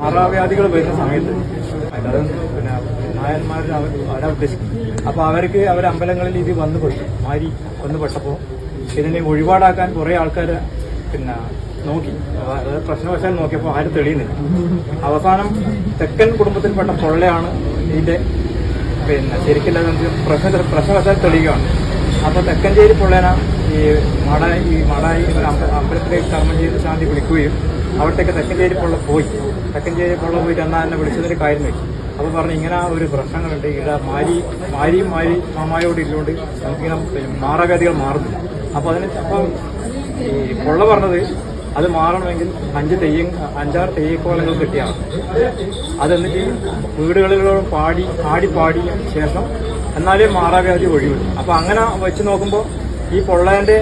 മാറാവ്യാധികൾ വരുന്ന സമയത്ത് അല്ലാതെ പിന്നെ നായന്മാർ അവരാ ഉദ്ദേശിക്കും. അപ്പൊ അവർക്ക് അവർ അമ്പലങ്ങളിൽ ഇത് വന്നു പെട്ടു മാരി വന്നു പെട്ടപ്പോൾ ഇതിനെ ഒഴിപാടാക്കാൻ കുറെ ആൾക്കാർ പിന്നെ നോക്കി. അതായത് അത് പ്രശ്നവശാൽ നോക്കിയപ്പോൾ ആരും തെളിയുന്നില്ല. അവസാനം തെക്കൻ കുടുംബത്തിൽപ്പെട്ട പൊള്ളയാണ് ഇതിന്റെ പിന്നെ ശരിക്കില്ല നമുക്ക് പ്രശ്ന പ്രശ്നവശാൽ തെളിയുകയാണ്. അപ്പൊ തെക്കഞ്ചേരി പൊള്ളേന ഈ മാടായി ഈ മാടായി അമ്പലത്തിലേക്ക് കർമ്മം ചെയ്ത് ശാന്തി വിളിക്കുകയും അവിടത്തേക്ക് തെക്കഞ്ചേരി പൊള്ള പോയി. തെക്കഞ്ചേരി പൊള്ള പോയിട്ട് എന്നാ എന്നെ വിളിച്ചതിന് കാര്യം വെച്ചു. അപ്പോൾ പറഞ്ഞു ഇങ്ങനെ ഒരു പ്രശ്നങ്ങളുണ്ട്. ഇവിടെ മാരി മാരിയും മാരി മാമായോട് ഇല്ലോണ്ട് നമുക്കിങ്ങനെ മാറാവ്യാധികൾ മാറുന്നു. അപ്പോൾ അതിന് അപ്പം ഈ പൊള്ള പറഞ്ഞത് അത് മാറണമെങ്കിൽ അഞ്ച് തെയ്യം അഞ്ചാറ് തെയ്യക്കോലങ്ങൾ കിട്ടിയാണ് അതെന്നിട്ട് വീടുകളിലോളം പാടി ആടി പാടിയ ശേഷം എന്നാലേ മാറാവ്യാധി ഒഴിവുള്ളൂ അപ്പോൾ അങ്ങനെ വെച്ച് നോക്കുമ്പോൾ ഈ പൊള്ളേന്റെ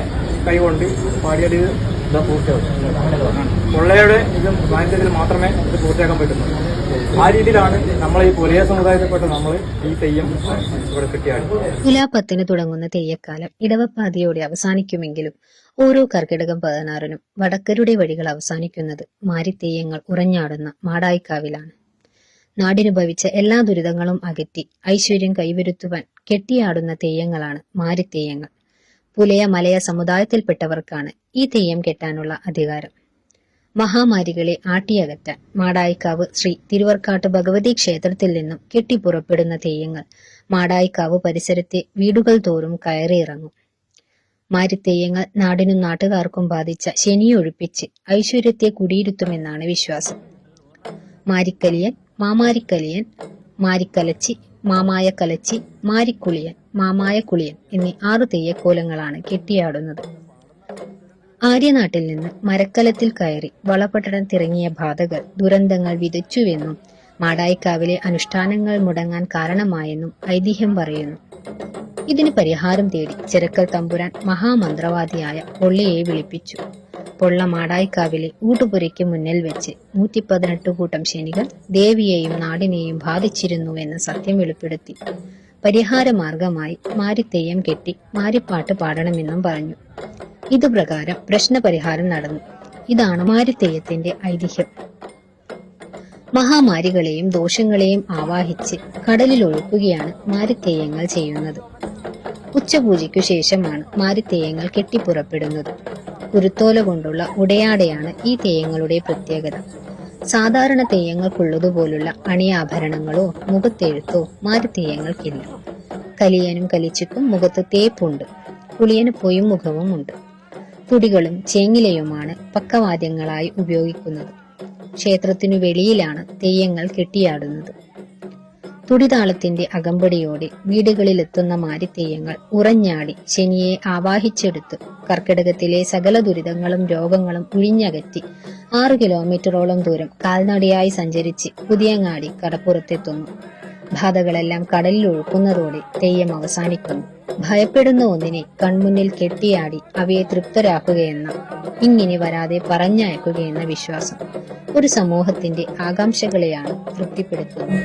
കൈ കൊണ്ട് പാടിയത് ഇതാ പൂർത്തിയാവും. പൊള്ളയുടെ ഇത് സാന്നിധ്യത്തിൽ മാത്രമേ ഇത് പൂർത്തിയാക്കാൻ പറ്റുന്നുള്ളൂ ആ രീതിയിലാണ് നമ്മൾ ഈ പുലയ സമുദായത്തിൽപ്പെട്ട നമ്മൾ ഈ തെയ്യം ഇവിടെ കിട്ടിയാണ് തുലാപ്പത്തിന് തുടങ്ങുന്ന തെയ്യക്കാലം ഇടവപ്പാതിയോടെ അവസാനിക്കുമെങ്കിലും ഓരോ കർക്കിടകം പതിനാറിനും വടക്കരുടെ വഴികൾ അവസാനിക്കുന്നത് മാരിത്തെയ്യങ്ങൾ ഉറഞ്ഞാടുന്ന മാടായിക്കാവിലാണ്. നാടിനു ഭവിച്ച എല്ലാ ദുരിതങ്ങളും അകറ്റി ഐശ്വര്യം കൈവരുത്തുവാൻ കെട്ടിയാടുന്ന തെയ്യങ്ങളാണ് മാരിത്തെയ്യങ്ങൾ പുലയ മലയ സമുദായത്തിൽപ്പെട്ടവർക്കാണ് ഈ തെയ്യം കെട്ടാനുള്ള അധികാരം. മഹാമാരികളെ ആട്ടിയകറ്റാൻ മാടായിക്കാവ് ശ്രീ തിരുവർക്കാട്ട് ഭഗവതി ക്ഷേത്രത്തിൽ നിന്നും കെട്ടിപ്പുറപ്പെടുന്ന തെയ്യങ്ങൾ. മാടായിക്കാവ് പരിസരത്തെ വീടുകൾ തോറും കയറിയിറങ്ങും. മാരിത്തെയ്യങ്ങൾ നാടിനും നാട്ടുകാർക്കും ബാധിച്ച ശനിയൊഴിപ്പിച്ച് ഐശ്വര്യത്തെ കുടിയിരുത്തുമെന്നാണ് വിശ്വാസം. മാരിക്കലിയൻ മാമാരിക്കലിയൻ മാരിക്കലച്ചി മാമായ കലച്ചി മാരിക്കുളിയൻ മാമായ കുളിയൻ എന്നീ ആറു തെയ്യക്കോലങ്ങളാണ് കെട്ടിയാടുന്നത്. ആര്യനാട്ടിൽ നിന്ന് മരക്കലത്തിൽ കയറി വളപട്ടണം തിറങ്ങിയ ബാധകൾ ദുരന്തങ്ങൾ വിതച്ചുവെന്നും മാടായിക്കാവിലെ അനുഷ്ഠാനങ്ങൾ മുടങ്ങാൻ കാരണമായെന്നും ഐതിഹ്യം പറയുന്നു. ഇതിന് പരിഹാരം തേടി ചെരക്കൽ തമ്പുരാൻ മഹാമന്ത്രവാദിയായ പൊള്ളിയെ വിളിപ്പിച്ചു. പൊള്ള മാടായിക്കാവിലെ ഊട്ടുപുരയ്ക്ക് മുന്നിൽ വെച്ച് നൂറ്റി പതിനെട്ട് കൂട്ടം ശനികൾ ദേവിയെയും നാടിനെയും ബാധിച്ചിരുന്നു എന്ന് സത്യം വെളിപ്പെടുത്തി. പരിഹാര മാർഗമായി മാരിത്തെയ്യം കെട്ടി മാരിപ്പാട്ട് പാടണമെന്നും പറഞ്ഞു. ഇതുപ്രകാരം പ്രശ്നപരിഹാരം നടന്നു. ഇതാണ് മാരിത്തെയ്യത്തിന്റെ ഐതിഹ്യം. മഹാമാരികളെയും ദോഷങ്ങളെയും ആവാഹിച്ച് കടലിൽ ഒഴുക്കുകയാണ് മാരിത്തെയ്യങ്ങൾ ചെയ്യുന്നത്. ഉച്ചപൂജയ്ക്കു ശേഷമാണ് മാരിത്തെയ്യങ്ങൾ കെട്ടിപ്പുറപ്പെടുന്നത്. കുരുത്തോല കൊണ്ടുള്ള ഉടയാടയാണ് ഈ തേയങ്ങളുടെ പ്രത്യേകത. സാധാരണ തെയ്യങ്ങൾക്കുള്ളതുപോലുള്ള അണിയാഭരണങ്ങളോ മുഖത്തെഴുത്തോ മാരിത്തെയ്യങ്ങൾക്കില്ല കലിയനും കലിച്ചിക്കും മുഖത്ത് തേപ്പുണ്ട്. പുളിയന് പൊയും മുഖവും ഉണ്ട് തുടികളും ചേങ്ങിലയുമാണ് പക്കവാദ്യങ്ങളായി ഉപയോഗിക്കുന്നത്. ക്ഷേത്രത്തിനു വെളിയിലാണ് തെയ്യങ്ങൾ കെട്ടിയാടുന്നത്. തുടിതാളത്തിന്റെ അകമ്പടിയോടെ വീടുകളിലെത്തുന്ന മാരി തെയ്യങ്ങൾ ഉറഞ്ഞാടി ശനിയെ ആവാഹിച്ചെടുത്ത് കർക്കിടകത്തിലെ സകല ദുരിതങ്ങളും രോഗങ്ങളും ഉഴിഞ്ഞകറ്റി ആറ് കിലോമീറ്ററോളം ദൂരം കാൽനടയായി സഞ്ചരിച്ച് പുതിയങ്ങാടി കടപ്പുറത്തെത്തുന്നു. ബാധകളെല്ലാം കടലിൽ ഒഴുക്കുന്നതോടെ തെയ്യം അവസാനിക്കുന്നു. ഭയപ്പെടുന്ന ഒന്നിനെ കൺമുന്നിൽ കെട്ടിയാടി അവയെ തൃപ്തരാക്കുകയെന്ന ഇങ്ങനെ വരാതെ പറഞ്ഞയക്കുകയെന്ന വിശ്വാസം ഒരു സമൂഹത്തിന്റെ ആകാംക്ഷകളെയാണ് തൃപ്തിപ്പെടുത്തുന്നത്.